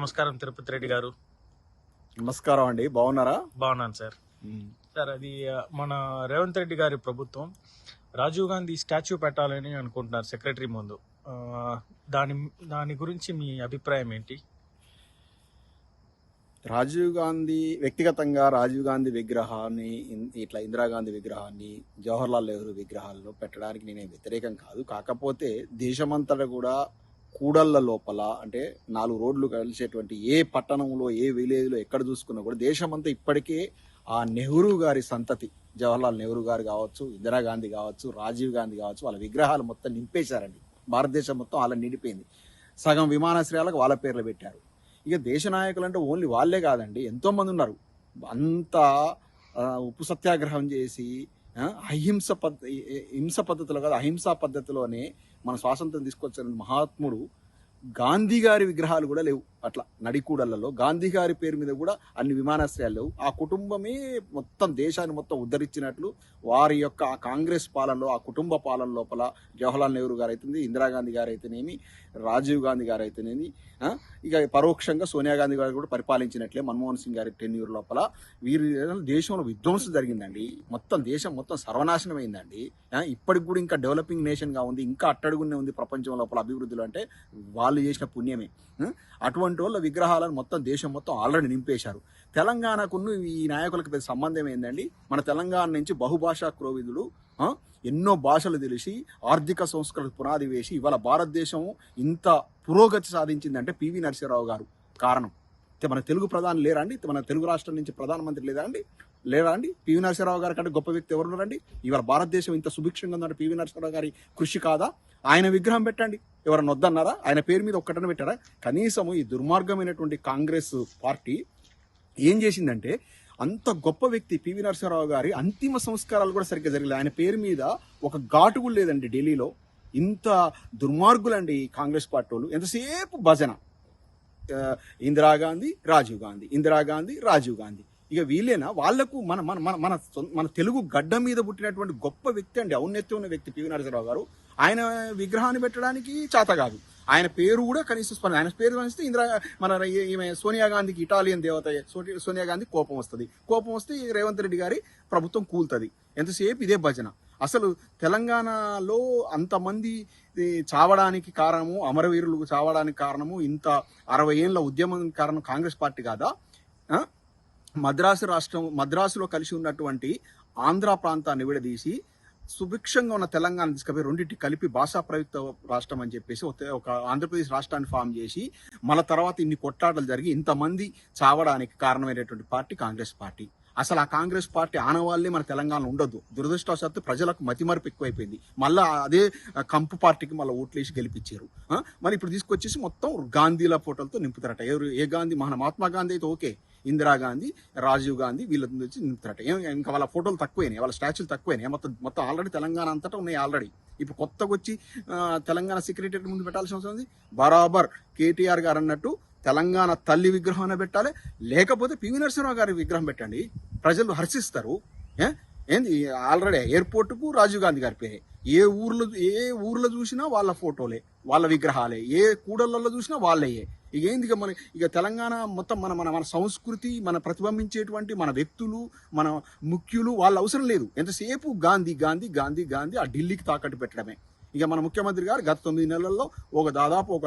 నమస్కారం తిరుపతి రెడ్డి గారు. నమస్కారం అండి. బాగున్నారా? బాగున్నాను సార్. సార్ అది మన రేవంత్ రెడ్డి గారి ప్రభుత్వం రాజీవ్ గాంధీ స్టాచ్యూ పెట్టాలని అనుకుంటున్నారు సెక్రటరీ ముందు. దాని దాని గురించి మీ అభిప్రాయం ఏంటి? రాజీవ్ గాంధీ వ్యక్తిగతంగా రాజీవ్ గాంధీ విగ్రహాన్ని ఇట్లా ఇందిరాగాంధీ విగ్రహాన్ని జవహర్లాల్ నెహ్రూ విగ్రహాలను పెట్టడానికి నేనే వ్యతిరేకం కాదు. కాకపోతే దేశమంతటా కూడా కూడళ్ళ లోపల అంటే నాలుగు రోడ్లు కలిసేటువంటి ఏ పట్టణంలో ఏ విలేజ్లో ఎక్కడ చూసుకున్నా కూడా దేశమంతా ఇప్పటికే ఆ నెహ్రూ గారి సంతతి జవహర్లాల్ నెహ్రూ గారు కావచ్చు ఇందిరాగాంధీ కావచ్చు రాజీవ్ గాంధీ కావచ్చు వాళ్ళ విగ్రహాలు మొత్తం నింపేశారండి. భారతదేశం మొత్తం అలా నిండిపోయింది. సగం విమానాశ్రయాలకు వాళ్ళ పేర్లు పెట్టారు. ఇక దేశ నాయకులు అంటే ఓన్లీ వాళ్ళే కాదండి ఎంతోమంది ఉన్నారు. అంత ఉప్పు సత్యాగ్రహం చేసి అహింస పద్ధ హింస పద్ధతిలో కాదు అహింసా పద్ధతిలోనే మన స్వాతంత్రం తీసుకొచ్చిన మహాత్ముడు గాంధీ గారి విగ్రహాలు కూడా లేవు. అట్లా నడికూడలలో గాంధీ గారి పేరు మీద కూడా అన్ని విమానాశ్రయాలు లేవు. ఆ కుటుంబమే మొత్తం దేశాన్ని మొత్తం ఉద్ధరించినట్లు వారి యొక్క ఆ కాంగ్రెస్ పాలనలో ఆ కుటుంబ పాలన లోపల జవహర్లాల్ నెహ్రూ గారు అయితేనేమి ఇందిరాగాంధీ గారు అయితేనేమి రాజీవ్ గాంధీ గారు అయితేనేమి ఇక పరోక్షంగా సోనియా గాంధీ గారు కూడా పరిపాలించినట్లే మన్మోహన్ సింగ్ గారి టెన్యూర్ లోపల. వీరి దేశంలో విధ్వంసం జరిగిందండి. మొత్తం దేశం మొత్తం సర్వనాశనం అయిందండి. ఇప్పటికి కూడా ఇంకా డెవలపింగ్ నేషన్గా ఉంది ఇంకా అట్టడుగునే ఉంది ప్రపంచం లోపల అభివృద్ధిలో అంటే వాళ్ళు చేసిన పుణ్యమే. అటువంటి వాళ్ళ విగ్రహాలను మొత్తం దేశం మొత్తం ఆల్రెడీ నింపేశారు. తెలంగాణకును ఈ నాయకులకు పెద్ద సంబంధం ఏందండి? మన తెలంగాణ నుంచి బహుభాషా క్రోవిధులు ఎన్నో భాషలు తెలిసి ఆర్థిక సంస్కృతి పునాది వేసి ఇవాళ భారతదేశం ఇంత పురోగతి సాధించిందంటే పివి నరసింహరావు గారు కారణం. మన తెలుగు ప్రధాని లేరా అండి? మన తెలుగు రాష్ట్రం నుంచి ప్రధానమంత్రి లేదండి లేరా అండి? పివి నరసింహరావు గారి కంటే గొప్ప వ్యక్తి ఎవరున్నారండి ఇవాళ భారతదేశం ఇంత సుభిక్షంగా ఉందంటే పివి నరసింహరావు గారి కృషి కాదా? ఆయన విగ్రహం పెట్టండి. ఎవరన్నా వద్దన్నారా ఆయన పేరు మీద ఒక్కటన పెట్టారా? కనీసం ఈ దుర్మార్గమైనటువంటి కాంగ్రెస్ పార్టీ ఏం చేసిందంటే అంత గొప్ప వ్యక్తి పివి నరసింహరావు గారి అంతిమ సంస్కారాలు కూడా సరిగ్గా జరగలేదు ఆయన పేరు మీద ఒక ఘాటు కూడా లేదండి ఢిల్లీలో. ఇంత దుర్మార్గులండి ఈ కాంగ్రెస్ పార్టీ వాళ్ళు. ఎంతసేపు భజన? ఇందిరాగాంధీ రాజీవ్ గాంధీ. ఇందిరాగాంధీ రాజీవ్ గాంధీ. ఇక వీళ్ళేనా? వాళ్ళకు మన మన మన మన మన తెలుగు గడ్డ మీద పుట్టినటువంటి గొప్ప వ్యక్తి అండి ఔన్నత్యం ఉన్న వ్యక్తి పివి నరసింహరావు గారు. ఆయన విగ్రహాన్ని పెట్టడానికి చేత కాదు. ఆయన పేరు కూడా కనీసం స్పందన ఆయన పేరు స్పందిస్తే ఇందిరా మన ఈమె సోనియా గాంధీకి ఇటాలియన్ దేవత సోనియా గాంధీ కోపం వస్తుంది. కోపం వస్తే రేవంత్ రెడ్డి గారి ప్రభుత్వం కూలుతుంది. ఎంతసేపు ఇదే భజన. అసలు తెలంగాణలో అంతమంది చావడానికి కారణము అమరవీరులు చావడానికి కారణము ఇంత అరవై ఏళ్ళ ఉద్యమం కారణం కాంగ్రెస్ పార్టీ కాదా? మద్రాసు రాష్ట్రం మద్రాసులో కలిసి ఉన్నటువంటి ఆంధ్ర ప్రాంతాన్ని విడదీసి సుభిక్షంగా ఉన్న తెలంగాణ తీసుకపోయి రెండింటి కలిపి భాషా ప్రయుక్త రాష్ట్రం అని చెప్పేసి ఒక- ఒక ఆంధ్రప్రదేశ్ రాష్ట్రాన్ని ఫామ్ చేసి మళ్ళా తర్వాత ఇన్ని కొట్లాటలు జరిగి ఇంతమంది చావడానికి కారణమైనటువంటి పార్టీ కాంగ్రెస్ పార్టీ. అసలు ఆ కాంగ్రెస్ పార్టీ ఆనవాళ్ళే మన తెలంగాణలో ఉండొద్దు. దురదృష్టవశాత్తు ప్రజలకు మతిమరుపు ఎక్కువైపోయింది. మళ్ళా అదే కంపు పార్టీకి మళ్ళీ ఓట్లేసి గెలిపించారు. మరి ఇప్పుడు తీసుకొచ్చేసి మొత్తం గాంధీల ఫోటోలతో నింపుతారట. ఎవరు ఏ గాంధీ మన మహాత్మా గాంధీ అయితే ఓకే. ఇందిరాగాంధీ రాజీవ్ గాంధీ వీళ్ళ నుంచి నింపుతారట. ఏం- ఇంకా వాళ్ళ ఫోటోలు తక్కువైనాయి. వాళ్ళ స్టాచ్యూలు తక్కువైనాయి. మొత్తం మొత్తం ఆల్రెడీ తెలంగాణ అంతటా ఉన్నాయి ఆల్రెడీ. ఇప్పుడు కొత్తగా వచ్చి తెలంగాణ సెక్రటరీ ముందు పెట్టాల్సిన అవసరం ఉంది. బరాబర్ కేటీఆర్ గారు అన్నట్టు తెలంగాణ తల్లి విగ్రహం పెట్టాలి. లేకపోతే పివి నరసింహరావు గారి విగ్రహం పెట్టండి. ప్రజలు హర్షిస్తారు. ఏంది? ఆల్రెడీ ఎయిర్పోర్టుకు రాజీవ్ గాంధీ గారి పేరే. ఏ ఊర్లో ఏ ఊర్లో చూసినా వాళ్ళ ఫోటోలే వాళ్ళ విగ్రహాలే. ఏ కూడళ్ళల్లో చూసినా వాళ్ళయే ఇక ఏంది ఇక మన ఇక తెలంగాణ మొత్తం మన మన మన సంస్కృతి మన ప్రతిబింబించేటువంటి మన వ్యక్తులు మన ముఖ్యులు వాళ్ళ అవసరం లేదు. ఎంతసేపు గాంధీ గాంధీ గాంధీ గాంధీ ఆ ఢిల్లీకి తాకట్టు పెట్టడమే. ఇక మన ముఖ్యమంత్రి గారు గత తొమ్మిది నెలల్లో ఒక దాదాపు ఒక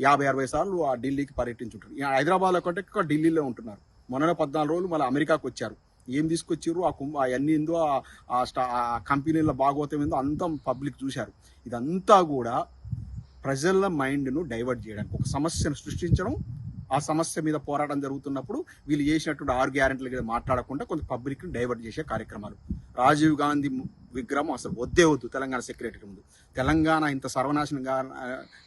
యాభై అరవై సార్లు ఆ ఢిల్లీకి పర్యటించుంటారు. ఇక హైదరాబాద్లో కంటే ఎక్కువ ఢిల్లీలో ఉంటున్నారు. మొన్న పద్నాలుగు రోజులు మళ్ళీ అమెరికాకు వచ్చారు. ఏం తీసుకొచ్చారు ఆ కుంభ అవన్నీ ఏందో ఆ- స్టా ఆ కంపెనీల భాగోతం ఏందో అంతా పబ్లిక్ చూశారు. ఇదంతా కూడా ప్రజల మైండ్ను డైవర్ట్ చేయడానికి ఒక సమస్యను సృష్టించడం ఆ సమస్య మీద పోరాటం జరుగుతున్నప్పుడు వీళ్ళు చేసినటువంటి ఆరు గ్యారెంటీల మీద మాట్లాడకుండా కొంత పబ్లిక్ని డైవర్ట్ చేసే కార్యక్రమాలు. రాజీవ్ గాంధీ విగ్రహం అసలు వద్దే వద్దు తెలంగాణ సెక్రటరీ ముందు. తెలంగాణ ఇంత సర్వనాశనం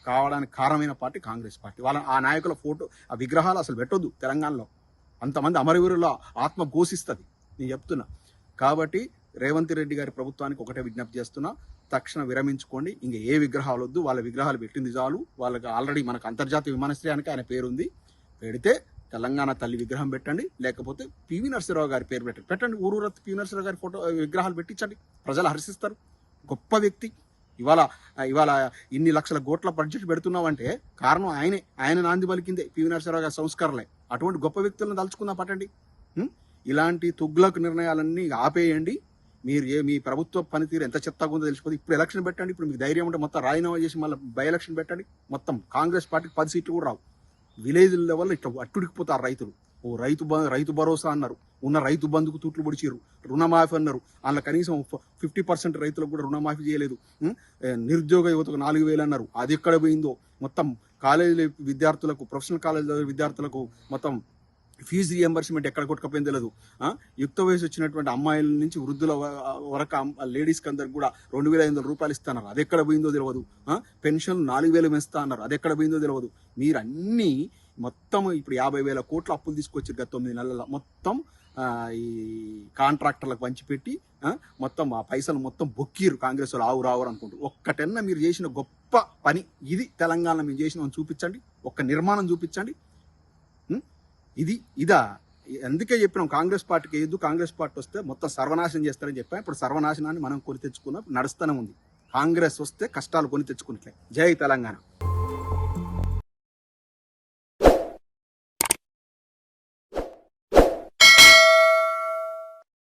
కావడానికి కారణమైన పార్టీ కాంగ్రెస్ పార్టీ. వాళ్ళ ఆ నాయకుల ఫోటో ఆ విగ్రహాలు అసలు పెట్టొద్దు తెలంగాణలో. అంతమంది అమరవీరుల ఆత్మ ఘోషిస్తుంది. నేను చెప్తున్నా. కాబట్టి రేవంత్ రెడ్డి గారి ప్రభుత్వానికి ఒకటే విజ్ఞప్తి చేస్తున్నా. తక్షణ విరమించుకోండి. ఇంక ఏ విగ్రహాలు వద్దు వాళ్ళ విగ్రహాలు పెట్టింది చాలు. వాళ్ళకి ఆల్రెడీ మనకు అంతర్జాతీయ విమానాశ్రయానికి ఆయన పేరుంది. పెడితే తెలంగాణ తల్లి విగ్రహం పెట్టండి లేకపోతే పివి నరసింహరావు గారి పేరు పెట్టండి. పెట్టండి ఊరూర పివి నరసింహరావు గారి ఫోటో విగ్రహాలు పెట్టించండి. ప్రజలు హర్షిస్తారు. గొప్ప వ్యక్తి. ఇవాళ ఇవాళ ఇన్ని లక్షల కోట్ల బడ్జెట్ పెడుతున్నామంటే కారణం ఆయనే. ఆయన నాంది పలికిందే పివి నరసింహరావు గారి సంస్కారాలే అటువంటి గొప్ప వ్యక్తులను తలుచుకుందాం పట్టండి. ఇలాంటి తుగ్లకు నిర్ణయాలన్నీ ఆపేయండి. మీరు ఏ మీ ప్రభుత్వ పనితీరు ఎంత చెత్తగా ఉందో తెలిసిపోతే ఇప్పుడు ఎలక్షన్ పెట్టండి. ఇప్పుడు మీకు ధైర్యం ఉంటే మొత్తం రాజీనామా చేసి మళ్ళీ బై ఎలక్షన్ పెట్టండి. మొత్తం కాంగ్రెస్ పార్టీకి పది సీట్లు కూడా రావు. విలేజ్ లెవెల్లో ఇట్లా అట్టుడికిపోతారు రైతులు. ఓ రైతు రైతు భరోసా అన్నారు. ఉన్న రైతు బంధుకు తూట్లు పొడిచారు రుణమాఫీ అన్నారు. అందులో కనీసం ఫిఫ్టీ పర్సెంట్ రైతులకు కూడా రుణమాఫీ చేయలేదు. నిరుద్యోగ యువతకు నాలుగు వేలు అన్నారు. అది ఎక్కడ పోయిందో? మొత్తం కాలేజీ విద్యార్థులకు ప్రొఫెషనల్ కాలేజ్ విద్యార్థులకు మొత్తం ఫీజు రియంబర్స్మెంట్ ఎక్కడ కొట్టుకపోయింది తెలియదు యుక్త వయసు వచ్చినటువంటి అమ్మాయిల నుంచి వృద్ధుల వరకు లేడీస్కి అందరికి కూడా రెండు వేల ఐదు వందల రూపాయలు ఇస్తున్నారు అది ఎక్కడ పోయిందో తెలియదు పెన్షన్ నాలుగు వేలు పెంచుతా అన్నారు అది ఎక్కడ పోయిందో తెలియదు మీరు అన్నీ మొత్తం ఇప్పుడు యాభై వేల కోట్ల అప్పులు తీసుకొచ్చారు గత తొమ్మిది నెలల మొత్తం ఈ కాంట్రాక్టర్లకు పంచిపెట్టి మొత్తం ఆ పైసలు మొత్తం బొక్కిరు కాంగ్రెస్ వాళ్ళు ఆవు రావు అనుకుంటారు ఒక్కటన్నా మీరు చేసిన గొప్ప పని ఇది తెలంగాణ మేము చేసిన చూపించండి. ఒక్క నిర్మాణం చూపించండి. ఇది ఇదా. అందుకే చెప్పినాం కాంగ్రెస్ పార్టీకి వేయద్దు కాంగ్రెస్ పార్టీ వస్తే మొత్తం సర్వనాశనం చేస్తారని చెప్పాం. ఇప్పుడు సర్వనాశనాన్ని మనం కొని తెచ్చుకున్నాం నడుస్తూనే ఉంది. కాంగ్రెస్ వస్తే కష్టాలు కొని తెచ్చుకున్నట్లే. జై తెలంగాణ.